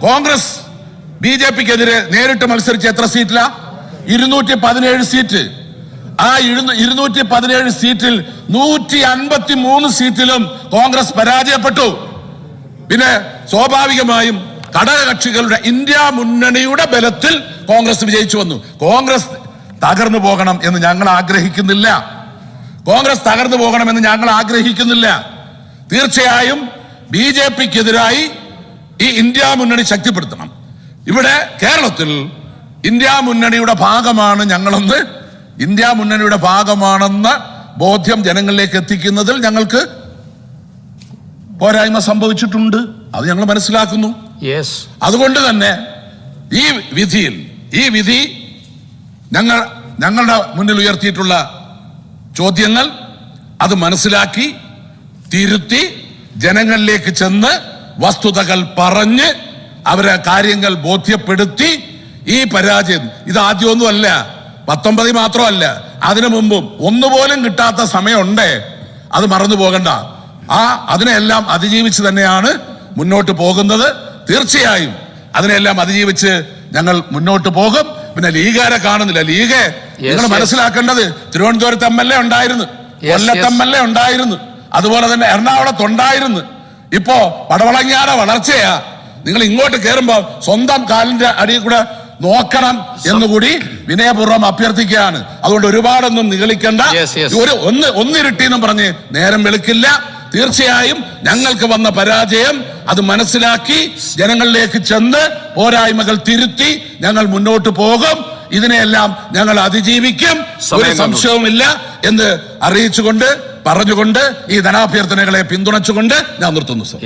Congress B J പിക്കെതിരെ നേരിട്ട് മത്സരിച്ച് എത്ര സീറ്റിലാ? ഇരുന്നൂറ്റി പതിനേഴ് സീറ്റ്. ആ ഇരുന്നു- ഇരുന്നൂറ്റി പതിനേഴ് സീറ്റിൽ നൂറ്റി അൻപത്തി മൂന്ന് സീറ്റിലും കോൺഗ്രസ് പരാജയപ്പെട്ടു. പിന്നെ സ്വാഭാവികമായും ഘടകകക്ഷികളുടെ ഇന്ത്യ മുന്നണിയുടെ ബലത്തിൽ കോൺഗ്രസ് വിജയിച്ചു വന്നു. കോൺഗ്രസ് തകർന്നു പോകണം എന്ന് ഞങ്ങൾ ആഗ്രഹിക്കുന്നില്ല. കോൺഗ്രസ് തകർന്നു പോകണം എന്ന് ഞങ്ങൾ ആഗ്രഹിക്കുന്നില്ല. തീർച്ചയായും ബി ജെ പിക്കെതിരായി ഈ ഇന്ത്യ മുന്നണി ശക്തിപ്പെടുത്തണം. ഇവിടെ കേരളത്തിൽ ഇന്ത്യ മുന്നണിയുടെ ഭാഗമാണ് ഞങ്ങളെന്ന് ഇന്ത്യ മുന്നണിയുടെ ഭാഗമാണെന്ന ബോധ്യം ജനങ്ങളിലേക്ക് എത്തിക്കുന്നതിൽ ഞങ്ങൾക്ക് പോരായ്മ സംഭവിച്ചിട്ടുണ്ട്. അത് ഞങ്ങൾ മനസ്സിലാക്കുന്നു. അതുകൊണ്ട് തന്നെ ഈ വിധിയിൽ ഈ വിധി ഞങ്ങൾ ഞങ്ങളുടെ മുന്നിൽ ഉയർത്തിയിട്ടുള്ള ചോദ്യങ്ങൾ അത് മനസ്സിലാക്കി തിരുത്തി ജനങ്ങളിലേക്ക് ചെന്ന് വസ്തുതകൾ പറഞ്ഞ് അവരെ കാര്യങ്ങൾ ബോധ്യപ്പെടുത്തി ഈ പരാജയം. ഇത് ആദ്യമൊന്നുമല്ല. പത്തൊമ്പതിൽ മാത്രമല്ല. അതിനു മുമ്പും ഒന്നുപോലും കിട്ടാത്ത സമയമുണ്ടേ. അത് മറന്നു പോകണ്ട. ആ അതിനെല്ലാം അതിജീവിച്ച് തന്നെയാണ് മുന്നോട്ട് പോകുന്നത്. തീർച്ചയായും അതിനെല്ലാം അതിജീവിച്ച് ഞങ്ങൾ മുന്നോട്ട് പോകും. പിന്നെ ലീഗാരെ കാണുന്നില്ല. ലീഗ് നിങ്ങൾ. മനസ്സിലാക്കേണ്ടത് തിരുവനന്തപുരത്ത് എം എൽ എ ഉണ്ടായിരുന്നു. കൊല്ലത്ത് എം എൽ എ ഉണ്ടായിരുന്നു. അതുപോലെ തന്നെ എറണാകുളത്ത് ഉണ്ടായിരുന്നു. ഇപ്പോ പടവളങ്ങാടെ വളർച്ചയാ. നിങ്ങൾ ഇങ്ങോട്ട് കയറുമ്പോ സ്വന്തം കാലിന്റെ അടിയിൽ കൂടെ നോക്കണം എന്നുകൂടി വിനയപൂർവം അഭ്യർത്ഥിക്കുകയാണ്. അതുകൊണ്ട് ഒരുപാടൊന്നും നിഗളിക്കണ്ട. ഒരു ഒന്ന് ഒന്നിരുട്ടി എന്നും പറഞ്ഞ് നേരം വെളുക്കില്ല. തീർച്ചയായും ഞങ്ങൾക്ക് വന്ന പരാജയം അത് മനസ്സിലാക്കി ജനങ്ങളിലേക്ക് ചെന്ന് പോരായ്മകൾ തിരുത്തി ഞങ്ങൾ മുന്നോട്ട് പോകും. ഇതിനെയെല്ലാം ഞങ്ങൾ അതിജീവിക്കും. ഒരു. സംശയവുമില്ല എന്ന് അറിയിച്ചുകൊണ്ട് പറഞ്ഞുകൊണ്ട് ഈ ധനാഭ്യർത്ഥനകളെ പിന്തുണച്ചുകൊണ്ട് ഞാൻ നിർത്തുന്നു സർ.